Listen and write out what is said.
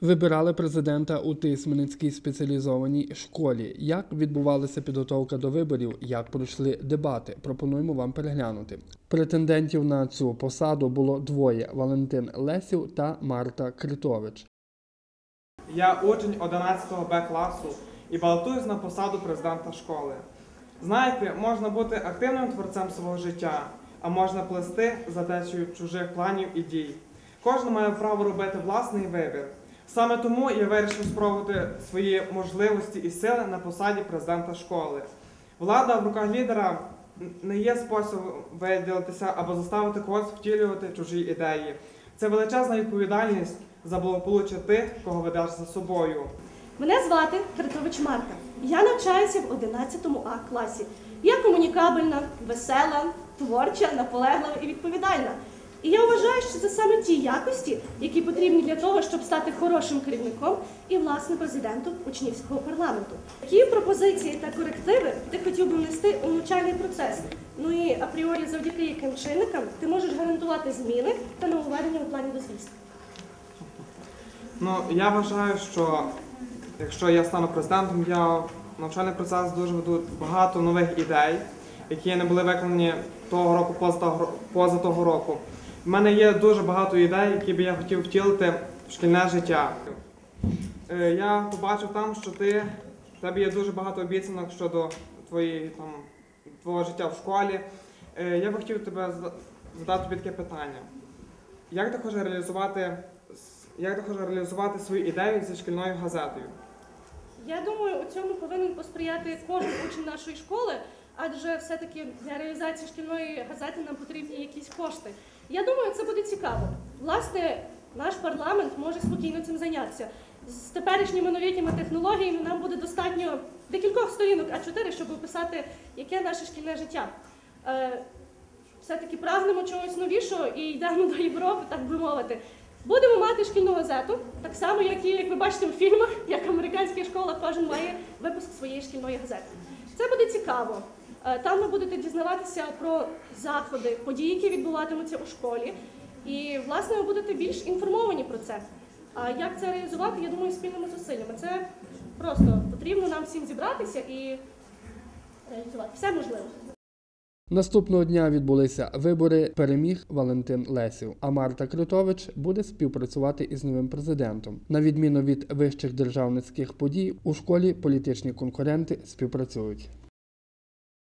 Вибирали президента у Тисменницькій спеціалізованій школі. Як відбувалася підготовка до виборів, як пройшли дебати, пропонуємо вам переглянути. Претендентів на цю посаду було двоє: Валентин Лесів та Марта Критович. Я учень 11 Б класу і балотуюсь на посаду президента школи. Знаєте, можна бути активним творцем свого життя, а можна плести за течією чужих планів і дій. Кожен має право робити власний вибір. Саме тому я вирішив спробувати свої можливості і сили на посаді президента школи. Влада в руках лідера не є спосіб виділитися або заставити когось втілювати чужі ідеї. Це величезна відповідальність за благополуччя тих, кого ведеш за собою. Мене звати Критович Марта. Я навчаюся в 11 А класі. Я комунікабельна, весела, творча, наполеглива і відповідальна. І я вважаю, що це саме ті якості, які потрібні для того, щоб стати хорошим керівником і, власне, президентом учнівського парламенту. Які пропозиції та корективи ти хотів би внести у навчальний процес? Ну і апріорі, завдяки яким чинникам ти можеш гарантувати зміни та нововведення у плані дозвільства? Ну, я вважаю, що якщо я стану президентом, я навчальний процес дуже веду багато нових ідей, які не були виконані того року, поза того року. У мене є дуже багато ідей, які би я хотів втілити в шкільне життя. Е, Я побачив там, що ти в тебе є дуже багато обіцянок щодо твоєї там твого життя в школі. Е, Я би хотів тебе задати тобі таке питання. Як ти хочеш реалізувати як ти хочеш реалізувати свою ідею зі шкільною газетою? Я думаю, у цьому повинен посприяти кожен учень нашої школи, адже все-таки для реалізації шкільної газети нам потрібні якісь кошти. Я думаю, це буде цікаво. Власне, наш парламент може спокійно цим зайнятися. З теперішніми новітніми технологіями нам буде достатньо декількох сторінок, а чотири, щоб описати, яке наше шкільне життя. Е, все-таки прагнемо чогось новішого і йдемо до Європи, так би мовити. Будемо мати шкільну газету, так само, як і як ви бачите в фільмах, як американська школа, кожен має випуск своєї шкільної газети. Це буде цікаво. Е, Там ви будете дізнаватися про заходи, події, які відбуватимуться у школі. І, власне, ви будете більш інформовані про це. А як це реалізувати, я думаю, спільними зусиллями. Це просто потрібно нам всім зібратися і реалізувати. Все можливо. Наступного дня відбулися вибори. Переміг Валентин Лесів. А Марта Критович буде співпрацювати із новим президентом. На відміну від вищих державницьких подій, у школі політичні конкуренти співпрацюють.